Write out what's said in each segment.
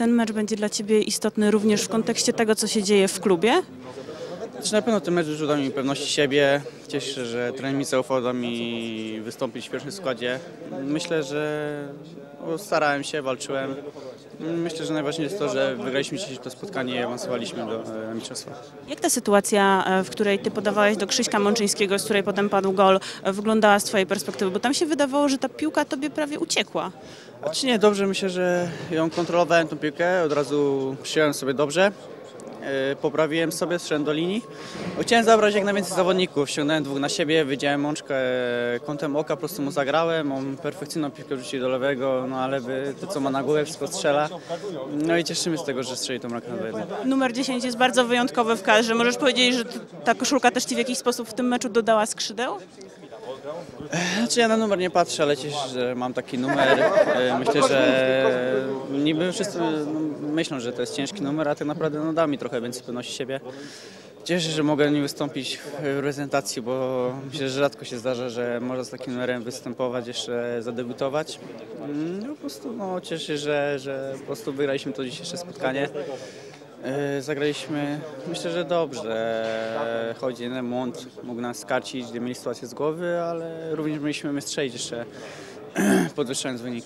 ten mecz będzie dla Ciebie istotny również w kontekście tego, co się dzieje w klubie? Znaczy na pewno ten mecz już mi pewności siebie. Cieszę się, że trener mi zaufał, dał mi wystąpić w pierwszym składzie. Myślę, że no, starałem się, walczyłem. Myślę, że najważniejsze jest to, że wygraliśmy dzisiaj to spotkanie i awansowaliśmy do e, mistrzostwa. Jak ta sytuacja, e, w której Ty podawałeś do Krzyśka Mączyńskiego, z której potem padł gol, e, wyglądała z Twojej perspektywy? Bo tam się wydawało, że ta piłka Tobie prawie uciekła. A czy nie, dobrze myślę, że ją kontrolowałem tą piłkę, od razu przyjąłem sobie dobrze. E, Poprawiłem sobie, strzałem do linii. Chciałem zabrać jak najwięcej zawodników. Ściągnąłem dwóch na siebie, wydziałem mączkę e, kątem oka, po prostu mu zagrałem. On perfekcyjną piłkę rzucił do lewego, no ale lewy to co ma na głowie wszystko strzela. No i cieszymy z tego, że strzeli tą rakę na jedno. Numer 10 jest bardzo wyjątkowy w kadrze. Możesz powiedzieć, że ta koszulka też Ci w jakiś sposób w tym meczu dodała skrzydeł? Znaczy ja na numer nie patrzę, ale cieszę się, że mam taki numer. E, Myślę, że niby wszyscy no, myślą, że to jest ciężki numer, a tak naprawdę no, da mi trochę więcej pewności siebie. Cieszę się, że mogę nie wystąpić w reprezentacji, bo myślę, że rzadko się zdarza, że można z takim numerem występować, jeszcze zadebiutować. Mm, No, po prostu no, cieszę się, że, że po prostu wygraliśmy to dzisiejsze spotkanie. E, Zagraliśmy, myślę, że dobrze. Choć jeden mąd mógł nas skarcić, gdzie mieli sytuację z głowy, ale również mieliśmy my strzelić jeszcze, podwyższając wynik.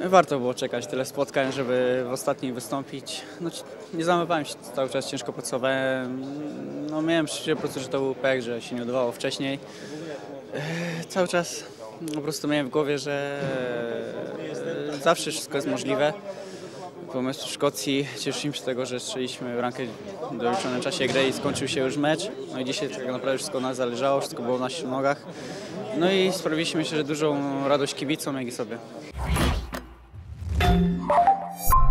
Warto było czekać tyle spotkań, żeby w ostatnich wystąpić. No, nie zamywałem się, cały czas ciężko pracowałem. No, miałem przeczucie po prostu, że to był pech, że się nie udawało wcześniej. E, Cały czas po prostu miałem w głowie, że e, zawsze wszystko jest możliwe po meczu w Szkocji cieszymy się z tego, że strzeliśmy bramkę w doliczonym czasie gry i skończył się już mecz. No i dzisiaj tak naprawdę wszystko od nas zależało, wszystko było w naszych nogach. No i sprawiliśmy się, że dużą radość kibicom, jak i sobie. Thank you.